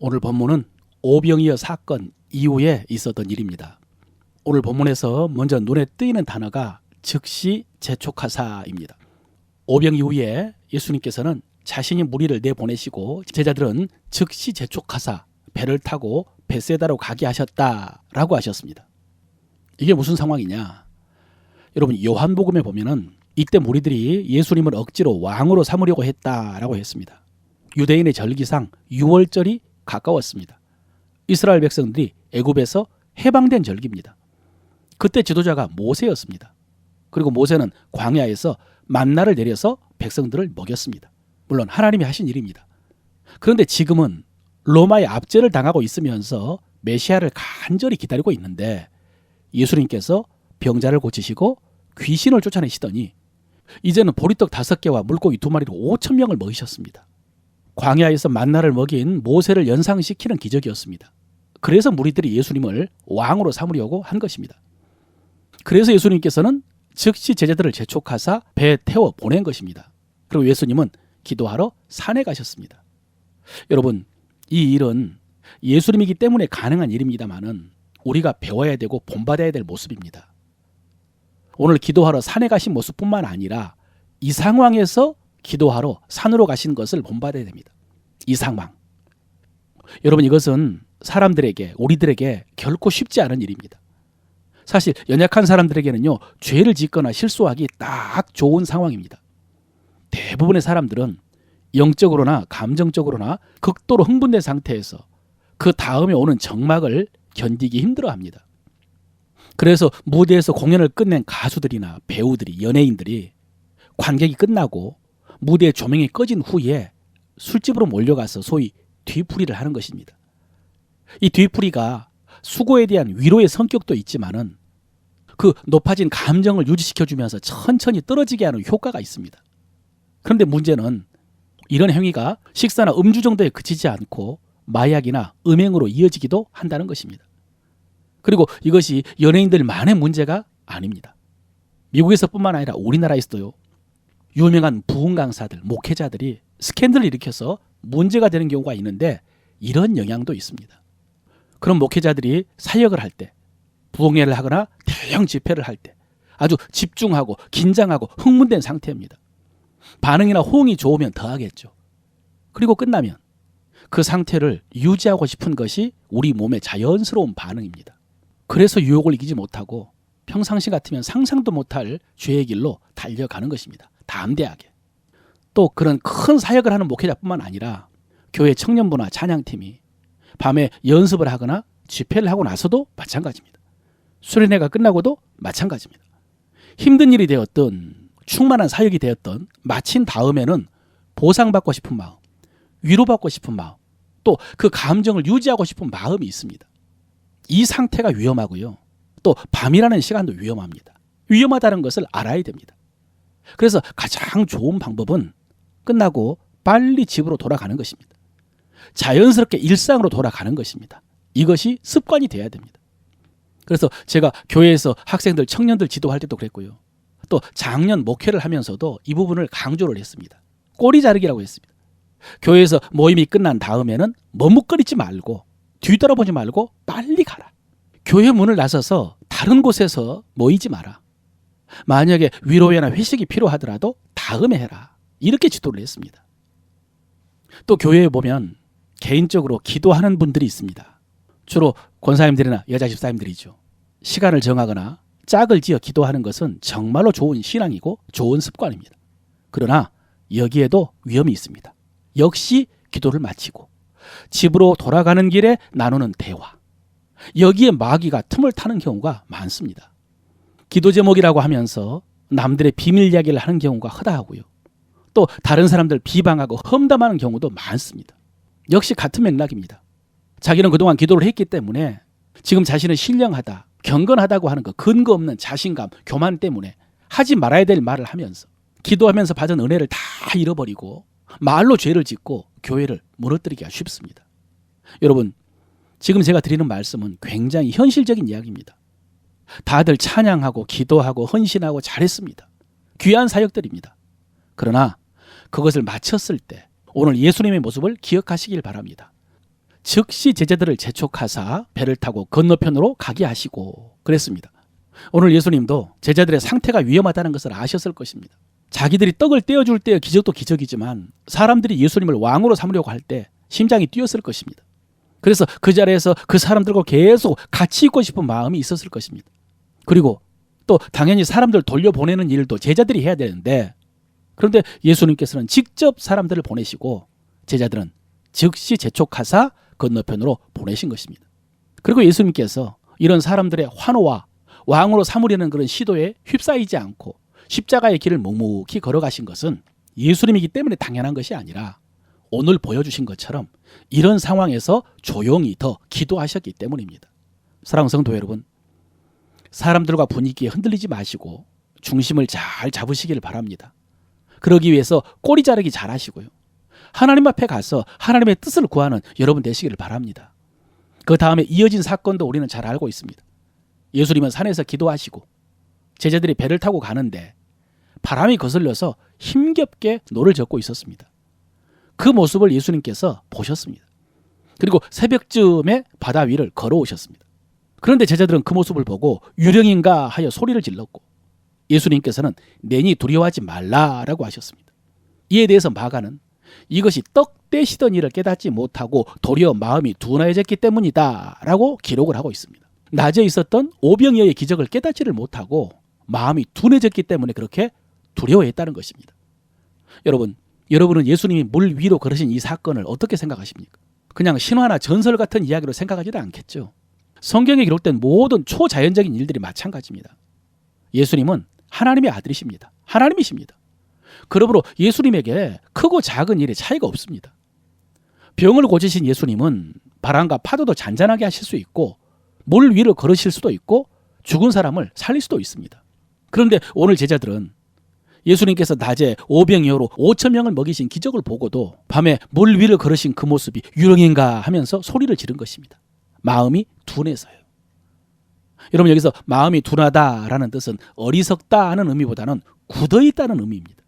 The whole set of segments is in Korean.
오늘 본문은 오병이어 사건 이후에 있었던 일입니다. 오늘 본문에서 먼저 눈에 띄는 단어가 즉시 재촉하사입니다. 오병 이후에 예수님께서는 자신이 무리를 내보내시고 제자들은 즉시 재촉하사 배를 타고 베세다로 가게 하셨다라고 하셨습니다. 이게 무슨 상황이냐? 여러분 요한복음에 보면은 이때 무리들이 예수님을 억지로 왕으로 삼으려고 했다라고 했습니다. 유대인의 절기상 6월절이 가까웠습니다. 이스라엘 백성들이 애굽에서 해방된 절기입니다. 그때 지도자가 모세였습니다. 그리고 모세는 광야에서 만나를 내려서 백성들을 먹였습니다. 물론 하나님이 하신 일입니다. 그런데 지금은 로마의 압제를 당하고 있으면서 메시아를 간절히 기다리고 있는데 예수님께서 병자를 고치시고 귀신을 쫓아내시더니 이제는 보리떡 다섯 개와 물고기 두 마리로 오천 명을 먹이셨습니다. 광야에서 만나를 먹인 모세를 연상시키는 기적이었습니다. 그래서 무리들이 예수님을 왕으로 삼으려고 한 것입니다. 그래서 예수님께서는 즉시 제자들을 재촉하사 배에 태워 보낸 것입니다. 그리고 예수님은 기도하러 산에 가셨습니다. 여러분, 이 일은 예수님이기 때문에 가능한 일입니다만은 우리가 배워야 되고 본받아야 될 모습입니다. 오늘 기도하러 산에 가신 모습뿐만 아니라 이 상황에서 기도하러 산으로 가신 것을 본받아야 됩니다. 이 상황. 여러분 이것은 사람들에게 우리들에게 결코 쉽지 않은 일입니다. 사실 연약한 사람들에게는요 죄를 짓거나 실수하기 딱 좋은 상황입니다. 대부분의 사람들은 영적으로나 감정적으로나 극도로 흥분된 상태에서 그 다음에 오는 정막을 견디기 힘들어합니다. 그래서 무대에서 공연을 끝낸 가수들이나 배우들이 연예인들이 관객이 끝나고 무대 조명이 꺼진 후에 술집으로 몰려가서 소위 뒤풀이를 하는 것입니다. 이 뒤풀이가 수고에 대한 위로의 성격도 있지만은 그 높아진 감정을 유지시켜 주면서 천천히 떨어지게 하는 효과가 있습니다. 그런데 문제는 이런 행위가 식사나 음주 정도에 그치지 않고 마약이나 음행으로 이어지기도 한다는 것입니다. 그리고 이것이 연예인들만의 문제가 아닙니다. 미국에서뿐만 아니라 우리나라에서도요. 유명한 부흥 강사들, 목회자들이 스캔들을 일으켜서 문제가 되는 경우가 있는데 이런 영향도 있습니다. 그런 목회자들이 사역을 할 때, 부흥회를 하거나 대형 집회를 할 때 아주 집중하고 긴장하고 흥분된 상태입니다. 반응이나 호응이 좋으면 더 하겠죠. 그리고 끝나면 그 상태를 유지하고 싶은 것이 우리 몸의 자연스러운 반응입니다. 그래서 유혹을 이기지 못하고 평상시 같으면 상상도 못할 죄의 길로 달려가는 것입니다. 담대하게. 또 그런 큰 사역을 하는 목회자뿐만 아니라 교회 청년부나 찬양팀이 밤에 연습을 하거나 집회를 하고 나서도 마찬가지입니다. 수련회가 끝나고도 마찬가지입니다. 힘든 일이 되었던 충만한 사역이 되었던 마친 다음에는 보상받고 싶은 마음, 위로받고 싶은 마음, 또 그 감정을 유지하고 싶은 마음이 있습니다. 이 상태가 위험하고요. 또 밤이라는 시간도 위험합니다. 위험하다는 것을 알아야 됩니다. 그래서 가장 좋은 방법은 끝나고 빨리 집으로 돌아가는 것입니다. 자연스럽게 일상으로 돌아가는 것입니다. 이것이 습관이 돼야 됩니다. 그래서 제가 교회에서 학생들, 청년들 지도할 때도 그랬고요. 또 작년 목회를 하면서도 이 부분을 강조를 했습니다. 꼬리 자르기라고 했습니다. 교회에서 모임이 끝난 다음에는 머뭇거리지 말고 뒤돌아보지 말고 빨리 가라. 교회 문을 나서서 다른 곳에서 모이지 마라. 만약에 위로회나 회식이 필요하더라도 다음에 해라. 이렇게 지도를 했습니다. 또 교회에 보면 개인적으로 기도하는 분들이 있습니다. 주로 권사님들이나 여자 집사님들이죠. 시간을 정하거나 짝을 지어 기도하는 것은 정말로 좋은 신앙이고 좋은 습관입니다. 그러나 여기에도 위험이 있습니다. 역시 기도를 마치고 집으로 돌아가는 길에 나누는 대화. 여기에 마귀가 틈을 타는 경우가 많습니다. 기도 제목이라고 하면서 남들의 비밀 이야기를 하는 경우가 허다하고요. 또 다른 사람들 비방하고 험담하는 경우도 많습니다. 역시 같은 맥락입니다. 자기는 그동안 기도를 했기 때문에 지금 자신은 신령하다, 경건하다고 하는 그 근거 없는 자신감, 교만 때문에 하지 말아야 될 말을 하면서 기도하면서 받은 은혜를 다 잃어버리고 말로 죄를 짓고 교회를 무너뜨리기가 쉽습니다. 여러분, 지금 제가 드리는 말씀은 굉장히 현실적인 이야기입니다. 다들 찬양하고 기도하고 헌신하고 잘했습니다. 귀한 사역들입니다. 그러나 그것을 마쳤을 때 오늘 예수님의 모습을 기억하시길 바랍니다. 즉시 제자들을 재촉하사 배를 타고 건너편으로 가게 하시고 그랬습니다. 오늘 예수님도 제자들의 상태가 위험하다는 것을 아셨을 것입니다. 자기들이 떡을 떼어줄 때의 기적도 기적이지만 사람들이 예수님을 왕으로 삼으려고 할 때 심장이 뛰었을 것입니다. 그래서 그 자리에서 그 사람들과 계속 같이 있고 싶은 마음이 있었을 것입니다. 그리고 또 당연히 사람들 돌려보내는 일도 제자들이 해야 되는데 그런데 예수님께서는 직접 사람들을 보내시고 제자들은 즉시 재촉하사 건너편으로 보내신 것입니다. 그리고 예수님께서 이런 사람들의 환호와 왕으로 삼으려는 그런 시도에 휩싸이지 않고 십자가의 길을 묵묵히 걸어가신 것은 예수님이기 때문에 당연한 것이 아니라 오늘 보여주신 것처럼 이런 상황에서 조용히 더 기도하셨기 때문입니다. 사랑하는 성도 여러분, 사람들과 분위기에 흔들리지 마시고 중심을 잘 잡으시기를 바랍니다. 그러기 위해서 꼬리 자르기 잘 하시고요. 하나님 앞에 가서 하나님의 뜻을 구하는 여러분 되시기를 바랍니다. 그 다음에 이어진 사건도 우리는 잘 알고 있습니다. 예수님은 산에서 기도하시고 제자들이 배를 타고 가는데 바람이 거슬려서 힘겹게 노를 젓고 있었습니다. 그 모습을 예수님께서 보셨습니다. 그리고 새벽쯤에 바다 위를 걸어오셨습니다. 그런데 제자들은 그 모습을 보고 유령인가 하여 소리를 질렀고 예수님께서는 내니 두려워하지 말라라고 하셨습니다. 이에 대해서 마가는 이것이 떡 떼시던 일을 깨닫지 못하고 도리어 마음이 둔해졌기 때문이다라고 기록을 하고 있습니다. 낮에 있었던 오병이어의 기적을 깨닫지를 못하고 마음이 둔해졌기 때문에 그렇게 두려워했다는 것입니다. 여러분, 여러분은 예수님이 물 위로 걸으신 이 사건을 어떻게 생각하십니까? 그냥 신화나 전설 같은 이야기로 생각하지는 않겠죠. 성경에 기록된 모든 초자연적인 일들이 마찬가지입니다. 예수님은 하나님의 아들이십니다. 하나님이십니다. 그러므로 예수님에게 크고 작은 일에 차이가 없습니다. 병을 고치신 예수님은 바람과 파도도 잔잔하게 하실 수 있고 물 위를 걸으실 수도 있고 죽은 사람을 살릴 수도 있습니다. 그런데 오늘 제자들은 예수님께서 낮에 오병이어로 5천 명을 먹이신 기적을 보고도 밤에 물 위를 걸으신 그 모습이 유령인가 하면서 소리를 지른 것입니다. 마음이 둔해서요. 여러분 여기서 마음이 둔하다라는 뜻은 어리석다 하는 의미보다는 굳어 있다는 의미입니다.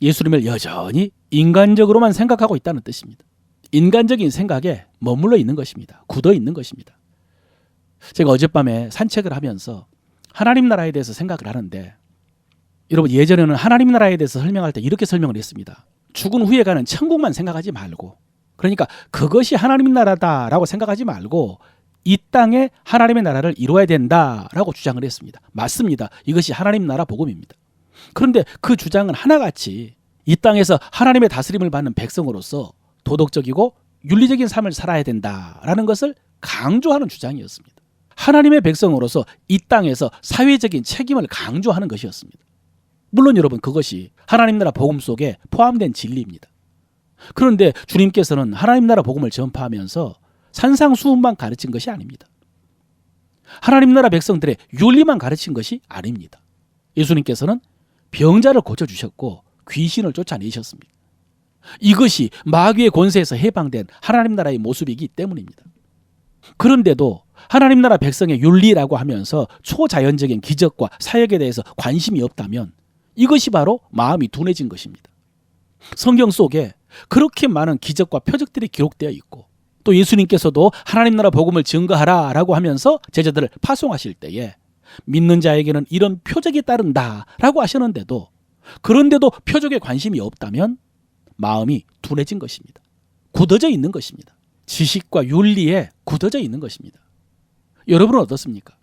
예수님을 여전히 인간적으로만 생각하고 있다는 뜻입니다. 인간적인 생각에 머물러 있는 것입니다. 굳어 있는 것입니다. 제가 어젯밤에 산책을 하면서 하나님 나라에 대해서 생각을 하는데 여러분 예전에는 하나님 나라에 대해서 설명할 때 이렇게 설명을 했습니다. 죽은 후에 가는 천국만 생각하지 말고 그러니까 그것이 하나님 나라다라고 생각하지 말고 이 땅에 하나님의 나라를 이루어야 된다라고 주장을 했습니다. 맞습니다. 이것이 하나님 나라 복음입니다. 그런데 그 주장은 하나같이 이 땅에서 하나님의 다스림을 받는 백성으로서 도덕적이고 윤리적인 삶을 살아야 된다라는 것을 강조하는 주장이었습니다. 하나님의 백성으로서 이 땅에서 사회적인 책임을 강조하는 것이었습니다. 물론 여러분 그것이 하나님 나라 복음 속에 포함된 진리입니다. 그런데 주님께서는 하나님 나라 복음을 전파하면서 산상수훈만 가르친 것이 아닙니다. 하나님 나라 백성들의 윤리만 가르친 것이 아닙니다. 예수님께서는 병자를 고쳐주셨고 귀신을 쫓아내셨습니다. 이것이 마귀의 권세에서 해방된 하나님 나라의 모습이기 때문입니다. 그런데도 하나님 나라 백성의 윤리라고 하면서 초자연적인 기적과 사역에 대해서 관심이 없다면 이것이 바로 마음이 둔해진 것입니다. 성경 속에 그렇게 많은 기적과 표적들이 기록되어 있고 또 예수님께서도 하나님 나라 복음을 증거하라라고 하면서 제자들을 파송하실 때에 믿는 자에게는 이런 표적이 따른다라고 하셨는데도 그런데도 표적에 관심이 없다면 마음이 둔해진 것입니다. 굳어져 있는 것입니다. 지식과 윤리에 굳어져 있는 것입니다. 여러분은 어떻습니까?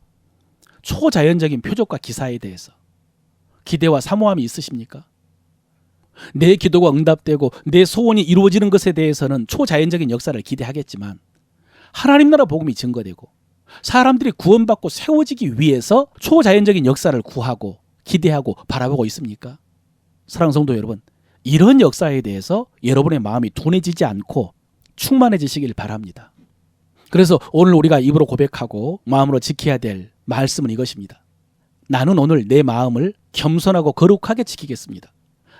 초자연적인 표적과 기사에 대해서 기대와 사모함이 있으십니까? 내 기도가 응답되고 내 소원이 이루어지는 것에 대해서는 초자연적인 역사를 기대하겠지만 하나님 나라 복음이 증거되고 사람들이 구원받고 세워지기 위해서 초자연적인 역사를 구하고 기대하고 바라보고 있습니까? 사랑 성도 여러분, 이런 역사에 대해서 여러분의 마음이 둔해지지 않고 충만해지시길 바랍니다. 그래서 오늘 우리가 입으로 고백하고 마음으로 지켜야 될 말씀은 이것입니다. 나는 오늘 내 마음을 겸손하고 거룩하게 지키겠습니다.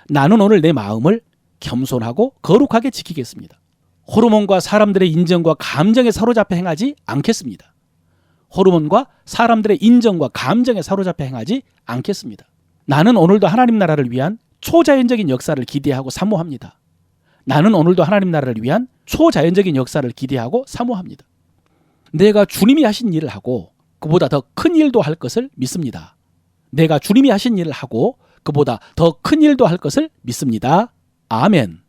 나는 오늘 내 마음을 겸손하고 거룩하게 지키겠습니다. 호르몬과 사람들의 인정과 감정에 사로잡혀 행하지 않겠습니다. 호르몬과 사람들의 인정과 감정에 사로잡혀 행하지 않겠습니다. 나는 오늘도 하나님 나라를 위한 초자연적인 역사를 기대하고 사모합니다. 나는 오늘도 하나님 나라를 위한 초자연적인 역사를 기대하고 사모합니다. 내가 주님이 하신 일을 하고 그보다 더 큰 일도 할 것을 믿습니다. 내가 주님이 하신 일을 하고 그보다 더 큰 일도 할 것을 믿습니다. 아멘.